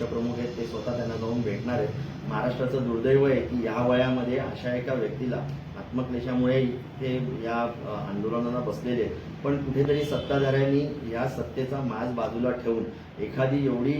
प्रमुख आहेत ते स्वतः त्यांना जाऊन भेटणार आहेत महाराष्ट्राचं दुर्दैव आहे की या वयामध्ये अशा एका व्यक्तीला आत्मक्लेशामुळे ते या आंदोलनाला बसलेले आहेत. पण कुठेतरी सत्ताधाऱ्यांनी या सत्तेचा माज बाजूला ठेवून एखादी एवढी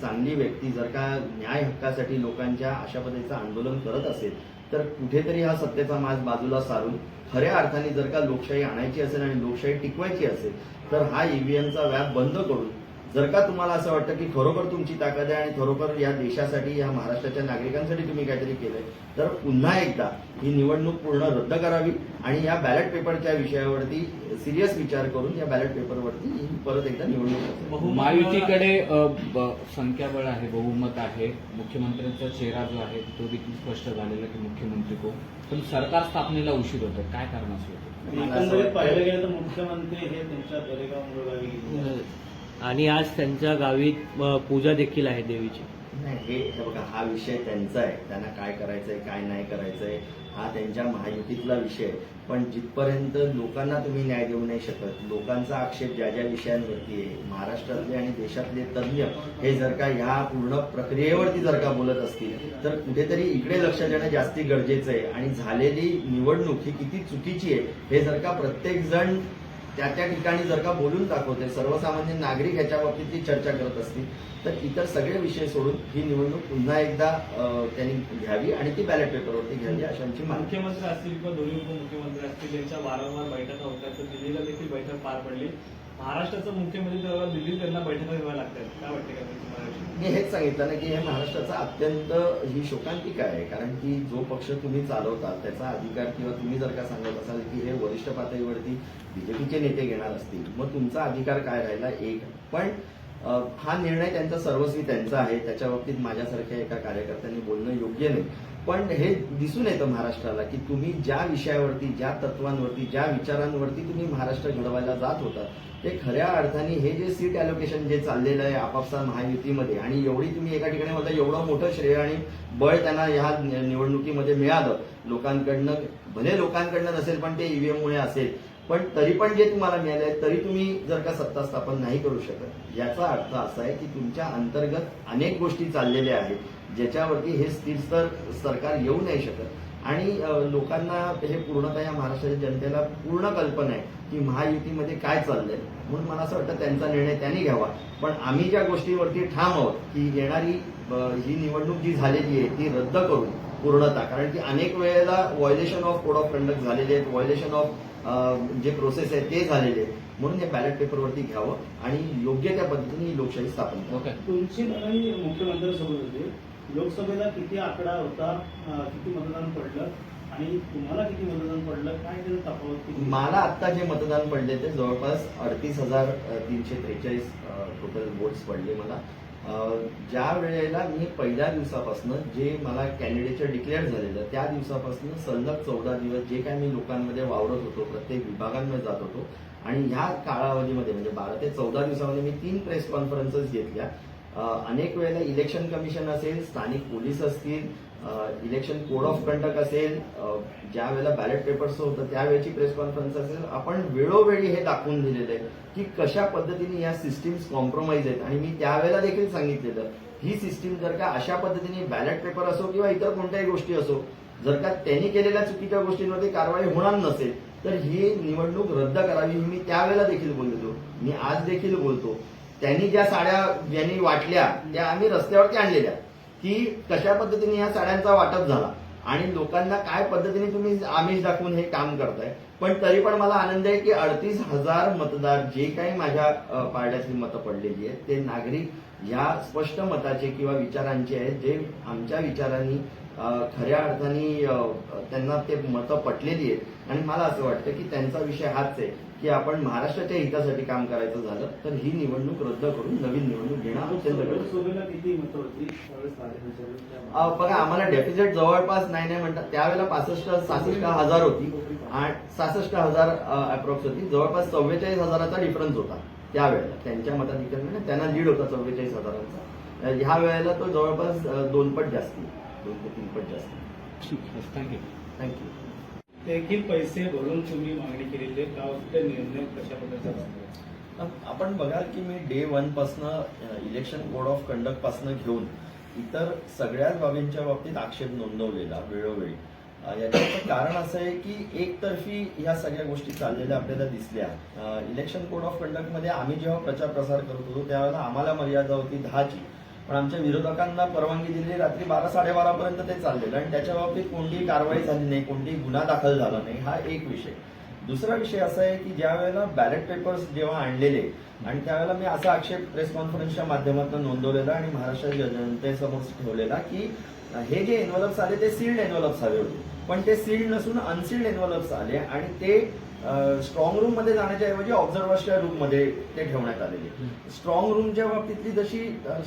चांगली व्यक्ती जर का न्याय हक्कासाठी लोकांच्या अशा पद्धतीचं आंदोलन करत असेल तर कुठेतरी हा सत्तेचा माज बाजूला सारून खऱ्या अर्थाने जर का लोकशाही आणायची असेल आणि लोकशाही टिकवायची असेल तर हा ईव्हीएमचा व्याप बंद करून जर का तुम्हाला असं वाटतं की खरोखर तुमची ताकद आहे आणि खरोखर या देशासाठी या महाराष्ट्राच्या नागरिकांसाठी तुम्ही काहीतरी केलंय तर पुन्हा एकदा ही निवडणूक पूर्ण रद्द करावी आणि या बॅलेट पेपरच्या विषयावरती सिरियस विचार करून या बॅलेट पेपरवरती ही परत एकदा निवडणूक महायुतीकडे संख्याबळ आहे बहुमत आहे. मुख्यमंत्र्यांचा चेहरा जो आहे तो देखील स्पष्ट झालेला की मुख्यमंत्री को पण सरकार स्थापनेला उशीर होतं काय कारण असू पाहिलं गेलं तर मुख्यमंत्री हे त्यांच्या आणि आज त्यांच्या गावी पूजा देखील आहे देवीची. नाही हे बघा हा विषय त्यांचा आहे. त्यांना काय करायचंय काय नाही करायचंय हा त्यांच्या महायुतीतला विषय पण जिथपर्यंत लोकांना तुम्ही न्याय देऊ नाही शकत लोकांचा आक्षेप ज्या ज्या विषयांवरती आहे महाराष्ट्रातले आणि देशातले तज्ज्ञ हे जर का ह्या पूर्ण प्रक्रियेवरती जर का बोलत असतील तर कुठेतरी इकडे लक्ष देणं जास्ती गरजेचं आहे. आणि झालेली निवडणूक ही किती चुकीची आहे हे जर का प्रत्येक जण त्या त्या ठिकाणी जर का बोलून दाखवते सर्वसामान्य नागरिक ह्याच्या बाबतीतली चर्चा करत असतील तर इतर सगळे विषय सोडून ही निवडणूक पुन्हा एकदा त्यांनी घ्यावी आणि ती बॅलेट पेपरवरती घ्यावी अशी आमची मुख्यमंत्री असतील किंवा दोन्ही उपमुख्यमंत्री असतील यांच्या वारंवार बैठका होत्या तर दिल्लीला देखील बैठक पार पडली. महाराष्ट्राचा मुख्यमंत्री त्यांना बैठका घ्याव्या लागतात. काय वाटते का मी हेच सांगितलं ना की हे महाराष्ट्राचा अत्यंत ही शोकांतिका आहे. कारण की जो पक्ष तुम्ही चालवता त्याचा अधिकार किंवा तुम्ही जर का सांगत असाल की हे वरिष्ठ पातळीवरती बीजेपीचे नेते घेणार असतील मग तुमचा अधिकार काय राहिला? एक. पण हा निर्णय त्यांचा सर्वस्वी त्यांचा आहे. त्याच्या बाबतीत माझ्यासारख्या एका कार्यकर्त्यांनी बोलणं योग्य नाही. पण हे दिसून येतं महाराष्ट्राला की तुम्ही ज्या विषयावरती ज्या तत्वांवरती ज्या विचारांवरती तुम्ही महाराष्ट्र घडवायला जात होता ते खऱ्या अर्थाने हे जे सीट अलोकेशन जे चाललेलं आहे आपापसा महायुतीमध्ये आणि एवढी तुम्ही एका ठिकाणी म्हणता एवढं मोठं श्रेय आणि बळ त्यांना ह्या नि- निवडणुकीमध्ये मिळालं. लोकांकडनं भले लोकांकडनं नसेल पण ते ईव्हीएममुळे असेल. पण तरी पण जे तुम्हाला मिळाले तरी तुम्ही जर का सत्ता स्थापन नाही करू शकत याचा अर्थ असा आहे की तुमच्या अंतर्गत अनेक गोष्टी चाललेल्या आहेत. ज्याच्यावरती हे स्थिर स्तर सरकार येऊ नाही शकत. आणि लोकांना हे पूर्णतः या महाराष्ट्राच्या जनतेला पूर्ण कल्पना आहे की महायुतीमध्ये काय चाललंय. म्हणून मला असं वाटतं त्यांचा निर्णय त्यांनी घ्यावा. पण आम्ही ज्या गोष्टीवरती ठाम आहोत की येणारी ही निवडणूक जी झालेली आहे ती रद्द करून पूर्णतः कारण की अनेक वेळेला violation of code of conduct झालेले आहेत व्हायलेशन ऑफ जे प्रोसेस आहे ते झालेले आहेत. म्हणून हे बॅलेट पेपरवरती घ्यावं आणि योग्य त्या पद्धतीने ही लोकशाही स्थापन करावी. ओके. तुमची मुख्यमंत्र्यांसोबत होती. लोकसभेला किती आकडा होता किती मतदान पडलं आणि तुम्हाला किती मतदान पडलं? काय त्याचं तफावत मला आता जे मतदान पडले ते जवळपास अडतीस हजार तीनशे त्रेचाळीस टोटल वोट्स पडले मला. ज्या वेळेला मी पहिल्या दिवसापासून जे मला कॅन्डिडेटचं डिक्लेअर झालेलं त्या दिवसापासून सलग चौदा दिवस जे काय मी लोकांमध्ये वावरत होतो प्रत्येक विभागांमध्ये जात होतो आणि ह्या कालावधीमध्ये म्हणजे बारा ते चौदा दिवसामध्ये मी तीन प्रेस कॉन्फरन्सेस घेतल्या. अनेक वेळेला इलेक्शन कमिशन असेल स्थानिक पोलीस असतील इलेक्शन कोड ऑफ कंडक्ट असेल ज्या वेळेला बॅलेट पेपर्स होतं त्यावेळेची प्रेस कॉन्फरन्स असेल आपण वेळोवेळी हे दाखवून दिलेलं आहे की कशा पद्धतीने या सिस्टीम्स कॉम्प्रोमाइज आहेत. आणि मी त्यावेळेला देखील सांगितलेलं ही सिस्टीम जर का अशा पद्धतीने बॅलेट पेपर असो किंवा इतर कोणत्याही गोष्टी असो जर का त्यांनी केलेल्या चुकीच्या गोष्टींमध्ये कारवाई होणार नसेल तर ही निवडणूक रद्द करावी ही मी त्यावेळेला देखील बोलतो मी आज देखील बोलतो. त्यांनी ज्या साड्या ज्यांनी वाटल्या त्या आम्ही रस्त्यावरती आणलेल्या. की कशा पद्धतीने या साड्यांचा वाटप झाला? आणि लोकांना काय पद्धतीने तुम्ही आमिष दाखवून हे काम करताय? पण तरी पण मला आनंद आहे की अडतीस हजार मतदार जे काही माझ्या अ, पारड्यातली मतं पडलेली आहेत ते नागरिक या स्पष्ट मताचे किंवा विचारांचे आहेत जे आमच्या विचारांनी खऱ्या अर्थाने त्यांना ते मतं पटलेली आहेत. आणि मला असं वाटतं की त्यांचा विषय हाच आहे की आपण महाराष्ट्राच्या हितासाठी काम करायचं झालं तर ही निवडणूक रद्द करून नवीन निवडणूक घेणं अत्यंत गरजेचं बघा आम्हाला डेफिसिट जवळपास नाही नाही म्हणतात त्यावेळेला पासष्ट सहासष्ट हजार होती. आणि सहासष्ट हजार अप्रॉक्स होती. जवळपास चव्वेचाळीस हजाराचा डिफरन्स होता त्यावेळेला. त्यांच्या मताधिकारी त्यांना लीड होता चव्वेचाळीस हजारांचा. ह्या वेळेला तो जवळपास अ, दोन पट जास्ती. दोन ते तीन पट जास्ती. ठीक आहे. थँक्यू थँक्यू देखील पैसे भरून तुम्ही मागणी केलेली आहे. का ते निर्णय कशा प्रकारचा असतो आपण बघाल की मी डे वन पासनं इलेक्शन कोड ऑफ कंडक्ट पासनं घेऊन इतर सगळ्याच बाबींच्या बाबतीत आक्षेप नोंदवलेला वेळोवेळी. याचं याच्याचं कारण असं आहे की एकतर्फी ह्या सगळ्या गोष्टी चाललेल्या आपल्याला दिसल्या. इलेक्शन कोड ऑफ कंडक्टमध्ये आम्ही जेव्हा प्रचार प्रसार करत होतो त्यावेळेला आम्हाला मर्यादा होती दहाची. पण आमच्या विरोधकांना परवानगी दिली रात्री बारा साडेबारापर्यंत ते चाललेलं आणि त्याच्या बाबतीत कोणतीही कारवाई झाली नाही कोणतीही गुन्हा दाखल झाला नाही हा एक विषय. दुसरा विषय असा आहे की ज्या वेळेला बॅलेट पेपर्स जेव्हा आणलेले आणि त्यावेळेला मी असा आक्षेप प्रेस कॉन्फरन्सच्या माध्यमातून नोंदवलेला आणि महाराष्ट्राच्या जनतेसमोर ठेवलेला की हे जे एन्व्हलप्स आले ते सील्ड एन्व्हलप्स आले होते. पण ते सील्ड नसून अनसील्ड एन्व्हलप्स आले आणि ते स्ट्रॉंग रूममध्ये जाण्याच्या ऐवजी ऑब्झर्वर्सच्या रूममध्ये ते ठेवण्यात आलेले स्ट्रॉंग रूमच्या बाबतीतली जशी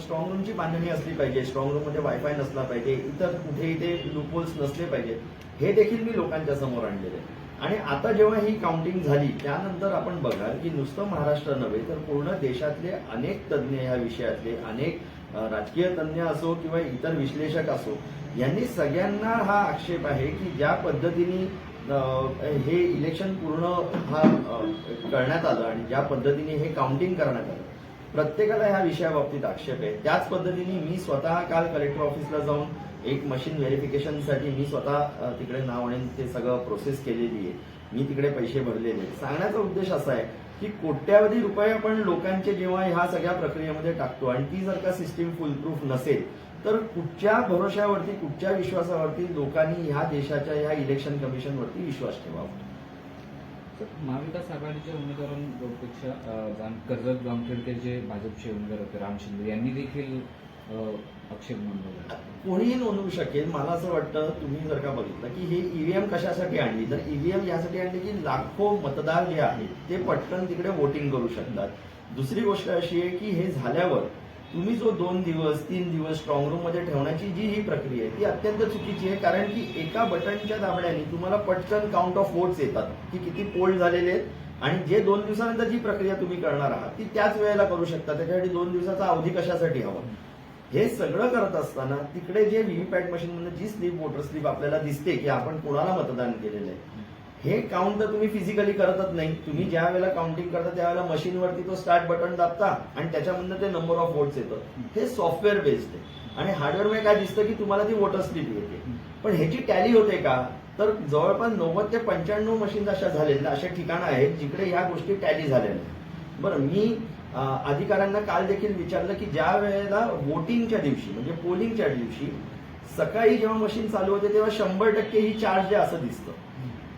स्ट्रॉंग रूमची बांधणी असली पाहिजे स्ट्रॉंग रूममध्ये वायफाय नसला पाहिजे इतर कुठेही ते लूपहोल्स नसले पाहिजे हे देखील मी लोकांच्या समोर आणलेले. आणि आता जेव्हा ही काउंटिंग झाली त्यानंतर आपण बघाल की नुसतं महाराष्ट्र नव्हे तर पूर्ण देशातले अनेक तज्ज्ञ ह्या विषयातले अनेक राजकीय तज्ज्ञ असो किंवा इतर विश्लेषक असो यांनी सगळ्यांना हा आक्षेप आहे की ज्या पद्धतीने हे इलेक्शन पूर्ण हा करण्यात आलं आणि ज्या पद्धतीने हे काउंटिंग करण्यात आलं प्रत्येकाला ह्या विषयाबाबतीत आक्षेप आहे. त्याच पद्धतीने मी स्वतः काल कलेक्टर ऑफिसला जाऊन एक मशीन व्हेरिफिकेशनसाठी मी स्वतः तिकडे नाव आणि ते सगळं प्रोसेस केलेली आहे. मी तिकडे पैसे भरलेले सांगण्याचा उद्देश असा आहे की कोट्यावधी रुपये आपण लोकांचे जेव्हा ह्या सगळ्या प्रक्रियेमध्ये टाकतो आणि ती जर का सिस्टीम फुलप्रूफ नसेल तर कुठच्या भरोशावरती कुठच्या विश्वासावरती लोकांनी ह्या देशाच्या ह्या इलेक्शन कमिशनवरती विश्वास ठेवावा? तर महाविकास आघाडीच्या उमेदवारांपेक्षा कर्जत जामखेडचे जे भाजपचे उमेदवार होते राम शिंदे यांनी देखील आक्षेप नोंदवला कोणीही नोंदवू शकेल. मला असं वाटतं तुम्ही जर का बघितलं की हे ईव्हीएम कशासाठी आणली? तर ईव्हीएम यासाठी आणली की लाखो मतदार जे आहेत ते पटकन तिकडे वोटिंग करू शकतात. दुसरी गोष्ट अशी आहे की हे झाल्यावर तुम्ही जो दोन दिवस तीन दिवस स्ट्रॉंग रूममध्ये ठेवण्याची जी ही प्रक्रिया आहे ती अत्यंत चुकीची आहे. कारण की एका बटनच्या दाबण्याने तुम्हाला पटकन काउंट ऑफ वोट्स येतात की किती पोल झालेले आहेत. आणि जे दोन दिवसानंतर जी प्रक्रिया तुम्ही करणार आहात ती त्याच वेळेला करू शकता. त्याच्यासाठी दोन दिवसाचा अवधी कशासाठी हवा? हे सगळं करत असताना तिकडे जे व्हीव्हीपॅट मशीन जी स्लीप वोटर स्लीप आपल्याला दिसते की आपण कोणाला मतदान केलेलं आहे हे काउंट तर तुम्ही फिजिकली करतच नाही. तुम्ही ज्या वेळेला काउंटिंग करता त्यावेळेला मशीनवरती तो स्टार्ट बटन दाबता आणि त्याच्यामधनं ते नंबर ऑफ वोट्स येतं. हे सॉफ्टवेअर बेस्ड आहे. आणि हार्डवेअरमध्ये काय दिसतं की तुम्हाला ती वोटर स्लिप येते. पण ह्याची टॅली होते का? तर जवळपास नव्वद ते पंच्याण्णव मशीन अशा झालेल्या अशा ठिकाणं आहेत जिकडे ह्या गोष्टी टॅली झालेल्या आहेत. बरं मी अधिकाऱ्यांना काल देखील विचारलं की ज्या वेळेला वोटिंगच्या दिवशी म्हणजे पोलिंगच्या दिवशी सकाळी जेव्हा मशीन चालू होते तेव्हा शंभर टक्के ही चार्ज आहे असं दिसतं.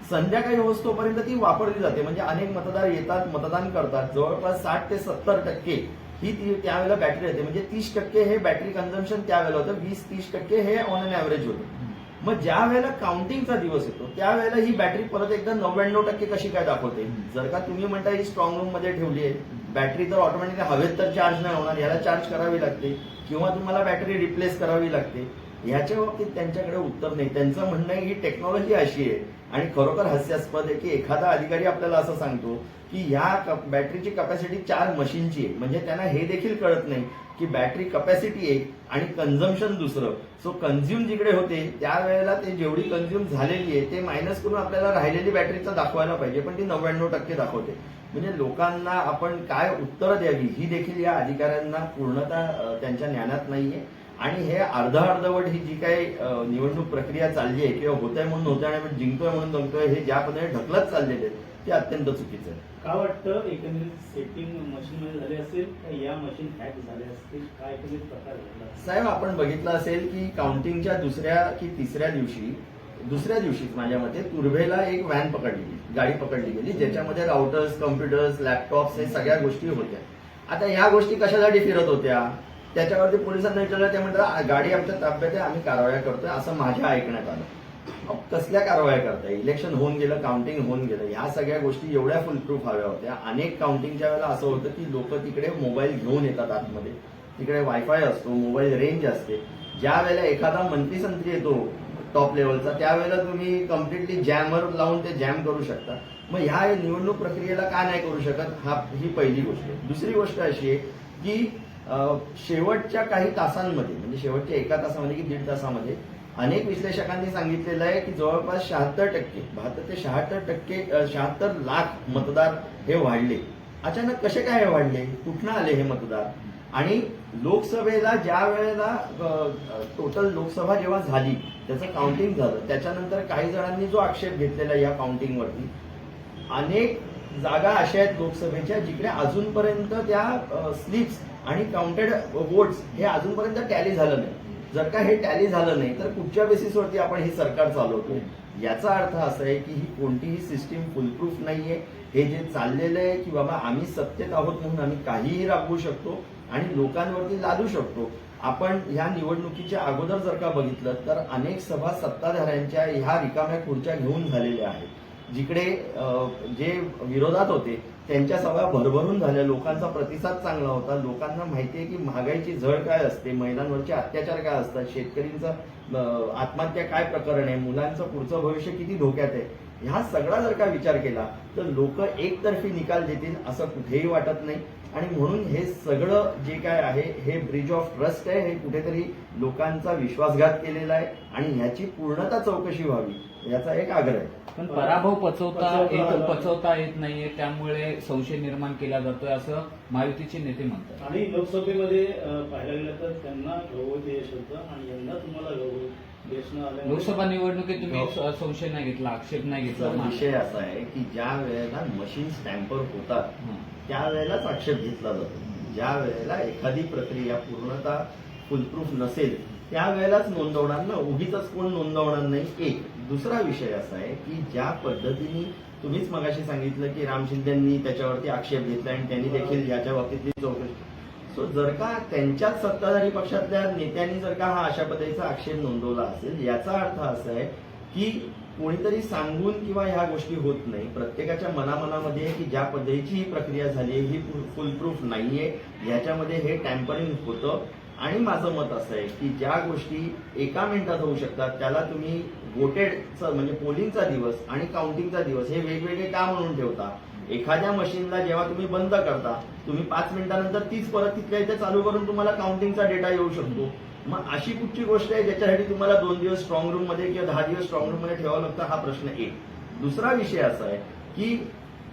संध्याकाळी होतोपर्यंत ती वापरली जाते. म्हणजे अनेक मतदार येतात मतदान करतात. जवळपास साठ ते सत्तर टक्के ही ती त्यावेळेला बॅटरी येते. म्हणजे तीस टक्के हे बॅटरी कन्झम्पन त्यावेळेला होतं. वीस तीस टक्के हे ऑन अन ऍव्हरेज होतं. मग ज्या वेळेला काउंटिंगचा दिवस येतो त्यावेळेला ही बॅटरी परत एकदा नव्याण्णव टक्के कशी काय दाखवते? जर का तुम्ही म्हणता ही स्ट्रॉंग रूममध्ये ठेवली आहे बॅटरी तर ऑटोमॅटिकली हवेत तर चार्ज नाही होणार. याला चार्ज करावी लागते. किंवा तुम्हाला बॅटरी रिप्लेस करावी लागते. ह्याच्या बाबतीत त्यांच्याकडे उत्तर नाही. त्यांचं म्हणणं ही टेक्नॉलॉजी अशी आहे. आणि खरोखर हास्यास्पद आहे की एखादा अधिकारी आपल्याला असं सांगतो की ह्या बॅटरीची कपॅसिटी चार मशीनची आहे. म्हणजे त्यांना हे देखील कळत नाही की बॅटरी कपॅसिटी एक आणि कन्झम्पशन दुसरं. सो कन्झ्युम जिकडे होते त्यावेळेला ते जेवढी कन्झ्युम झालेली आहे ते मायनस करून आपल्याला राहिलेली बॅटरीचा दाखवायला पाहिजे पण ती नव्याण्णव टक्के दाखवते. म्हणजे लोकांना आपण काय उत्तरं द्यावी ही देखील या अधिकाऱ्यांना पूर्णतः त्यांच्या ज्ञानात नाहीये. आणि हे अर्ध अर्धवट ही जी काही निवडणूक प्रक्रिया चालली आहे किंवा होत आहे म्हणून होत आहे आणि जिंकतोय म्हणून जिंकतोय हे ज्या पद्धतीने ढकलत चाललेले आहेत ते अत्यंत चुकीचं आहे. का वाटतं एकंदरीत सेटिंग मशीन मध्ये झाली असेल का या मशीन हॅक झाले असतील? काय एकंदरीत प्रकार? साहेब आपण बघितलं असेल की काउंटिंगच्या दुसऱ्या की तिसऱ्या दिवशी दुसऱ्या दिवशीच माझ्या मते तुर्भेला एक व्हॅन पकडली गेली गाडी पकडली गेली ज्याच्यामध्ये राउटर्स कम्प्युटर्स लॅपटॉप्स हे सगळ्या गोष्टी होत्या. आता ह्या गोष्टी कशासाठी फिरत होत्या? त्याच्यावरती पोलिसांना विचारलं ते म्हणतात गाडी आमच्या ताब्यात आहे आम्ही कारवाया करतोय असं माझ्या ऐकण्यात आलं. कसल्या कारवाया करताय? इलेक्शन होऊन गेलं काउंटिंग होऊन गेलं. ह्या सगळ्या गोष्टी एवढ्या फुलप्रूफ हव्या होत्या. अनेक काउंटिंगच्या वेळेला असं होतं की लोक तिकडे मोबाईल घेऊन येतात आतमध्ये. तिकडे वायफाय असतो मोबाईल रेंज असते. ज्या वेळेला एखादा मंत्री संत्री येतो टॉप लेवलचा त्यावेळेला तुम्ही कम्प्लिटली जॅमर लावून ते जॅम करू शकता. मग ह्या निवडणूक प्रक्रियेला का नाही करू शकत? हा ही पहिली गोष्ट आहे. दुसरी गोष्ट अशी आहे की शेवटच्या काही तासांमध्ये म्हणजे शेवटच्या एका तासामध्ये की दीड तासामध्ये अनेक विश्लेषकांनी सांगितलेलं आहे की जवळपास शहात्तर टक्के बहात्तर ते शहात्तर टक्के शहात्तर लाख मतदार हे वाढले. अचानक कसे काय वाढले? कुठनं आले हे मतदार? आणि लोकसभेला ज्या वेळेला टोटल लोकसभा जेव्हा झाली त्याचं काउंटिंग झालं त्याच्यानंतर काही जणांनी जो आक्षेप घेतलेला या काउंटिंगवरती अनेक जागा अशा आहेत लोकसभेच्या जिकडे अजूनपर्यंत त्या स्लिप्स आणि काउंटेड वोट्स हे अजूनपर्यंत टॅली झालं नाही. जर का हे टॅली झालं नाही तर कुठच्या बेसिसवरती आपण हे सरकार चालवतो याचा अर्थ असा आहे की ही कोणतीही सिस्टीम फुलप्रूफ नाहीये. हे जे चाललेलं आहे की बाबा आम्ही सत्तेत आहोत म्हणून आम्ही काहीही राबवू शकतो आणि लोकांवरती लादू शकतो. आपण ह्या निवडणुकीच्या अगोदर जर का बघितलं तर अनेक सभा सत्ताधाऱ्यांच्या ह्या रिकाम्या खुर्च्या घेऊन झालेल्या आहेत. जिकडे जे विरोधात होते त्यांच्या सभा भरभरून झाल्या. लोकांचा प्रतिसाद चांगला होता. लोकांना माहिती आहे की महागाईची झळ काय असते? महिलांवरचे अत्याचार काय असतात? शेतकरींचं आत्महत्या काय प्रकरण आहे? मुलांचं पुढचं भविष्य किती धोक्यात आहे? ह्या सगळा जर का विचार केला तर लोक एकतर्फी निकाल देतील असं कुठेही वाटत नाही. आणि म्हणून हे सगळं जे काय आहे हे ब्रिज ऑफ ट्रस्ट आहे. हे कुठेतरी लोकांचा विश्वासघात केलेला आहे आणि ह्याची पूर्णता चौकशी व्हावी याचा एक आग्रह आहे पण पराभव पचवता पचवता येत. पचवता येत नाहीये त्यामुळे संशय निर्माण केला जातोय असं महायुतीचे नेते म्हणतात आणि लोकसभेमध्ये पाहायला गेलं तर त्यांना घरगुती यश होतं आणि यंदा तुम्हाला घरगुती यश न आल्यामुळे लोकसभा निवडणुकीत तुम्ही संशय नाही घेतला आक्षेप नाही घेतला विषय असा आहे की ज्या वेळेला मशीन स्टॅम्पर होतात. त्यावेळेलाच आक्षेप घेतला जातो ज्या वेळेला एखादी प्रक्रिया पूर्णतः फुलप्रूफ नसेल. त्यावेळेलाच नोंदवणार ना उगीच कोण नोंदवणार नाही एक. दुसरा विषय असा आहे की ज्या पद्धतीने तुम्हीच मगाशी सांगितलं की राम शिंदेंनी त्याच्यावरती आक्षेप घेतला आणि त्यांनी देखील याच्या बाबतीतली चौकशी सो जर का त्यांच्याच सत्ताधारी पक्षातल्या नेत्यांनी जर का हा अशा पद्धतीचा आक्षेप नोंदवला असेल याचा अर्थ असा आहे की कोणीतरी सांगून किंवा ह्या गोष्टी होत नाही. प्रत्येकाच्या मनामनामध्ये की ज्या पद्धतीची ही प्रक्रिया झाली आहे ही फुलप्रूफ नाहीये. याच्यामध्ये हे टॅम्परिंग होतं. आणि माझं मत असं आहे की ज्या गोष्टी एका मिनिटात होऊ शकतात त्याला तुम्ही वोटेडचा म्हणजे पोलिंगचा दिवस आणि काउंटिंगचा दिवस हे वेगवेगळे का म्हणून ठेवता? एखाद्या मशीनला जेव्हा तुम्ही बंद करता तुम्ही पाच मिनिटानंतर तीच परत तिथल्या इथे चालू करून तुम्हाला काउंटिंगचा डेटा येऊ शकतो. मग अशी कुठची गोष्ट आहे ज्याच्यासाठी तुम्हाला दोन दिवस स्ट्रॉंग रूममध्ये किंवा दहा दिवस स्ट्रॉंग रूममध्ये ठेवावं लागतं? हा प्रश्न एक. दुसरा विषय असा आहे की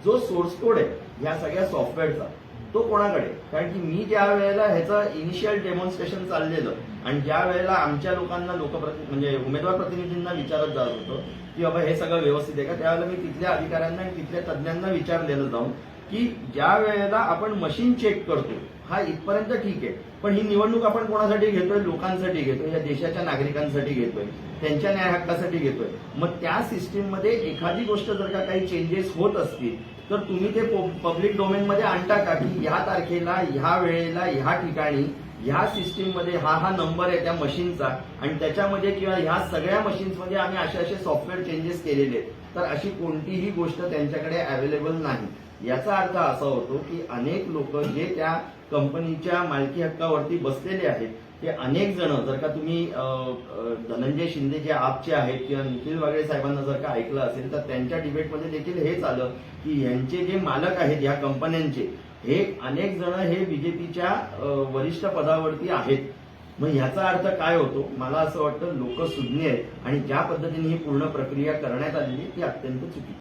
जो सोर्स कोड आहे या सगळ्या सॉफ्टवेअरचा तो कोणाकडे? कारण की मी ज्या वेळेला ह्याचं इनिशियल डेमॉन्स्ट्रेशन चाललेलं आणि ज्या वेळेला आमच्या लोकांना लोकप्रति म्हणजे उमेदवार प्रतिनिधींना विचारत जात होतो की बाबा हे सगळं व्यवस्थित आहे का? त्यावेळेला मी तिथल्या अधिकाऱ्यांना आणि तिथल्या तज्ज्ञांना विचारलेलं जाऊन की ज्या वेळेला आपण मशीन चेक करतो हा इथपर्यंत ठीक आहे. पण ही निवडणूक आपण कोणासाठी घेतोय? लोकांसाठी घेतोय. या देशाच्या नागरिकांसाठी घेतोय. त्यांच्या न्याय हक्कासाठी घेतोय. मग त्या सिस्टीममध्ये एखादी गोष्ट जर का काही चेंजेस होत असतील तर तुम्ही ते पब्लिक डोमेनमध्ये आणता का? की ह्या तारखेला ह्या वेळेला ह्या ठिकाणी ह्या सिस्टीममध्ये हा हा नंबर आहे त्या मशीनचा आणि त्याच्यामध्ये किंवा ह्या सगळ्या मशीन्समध्ये आम्ही असे असे सॉफ्टवेअर चेंजेस केलेले आहेत. तर अशी कोणतीही गोष्ट त्यांच्याकडे अवेलेबल नाही. याचा अर्थ असा होतो की अनेक लोक जे त्या कंपनीच्या मालकी हक्कावरती बसलेले आहेत ते अनेक जण जर का तुम्ही धनंजय शिंदे जे आपचे आहेत किंवा निखिल वागळे साहेबांना जर का ऐकलं असेल तर त्यांच्या डिबेटमध्ये देखील हेच आलं की यांचे जे मालक आहेत या कंपन्यांचे हे अनेक जण हे बीजेपीच्या वरिष्ठ पदावरती आहेत. मग ह्याचा अर्थ काय होतो? मला असं वाटतं लोक सुज्ञ आहेत आणि ज्या पद्धतीने ही पूर्ण प्रक्रिया करण्यात आलेली ती अत्यंत चुकी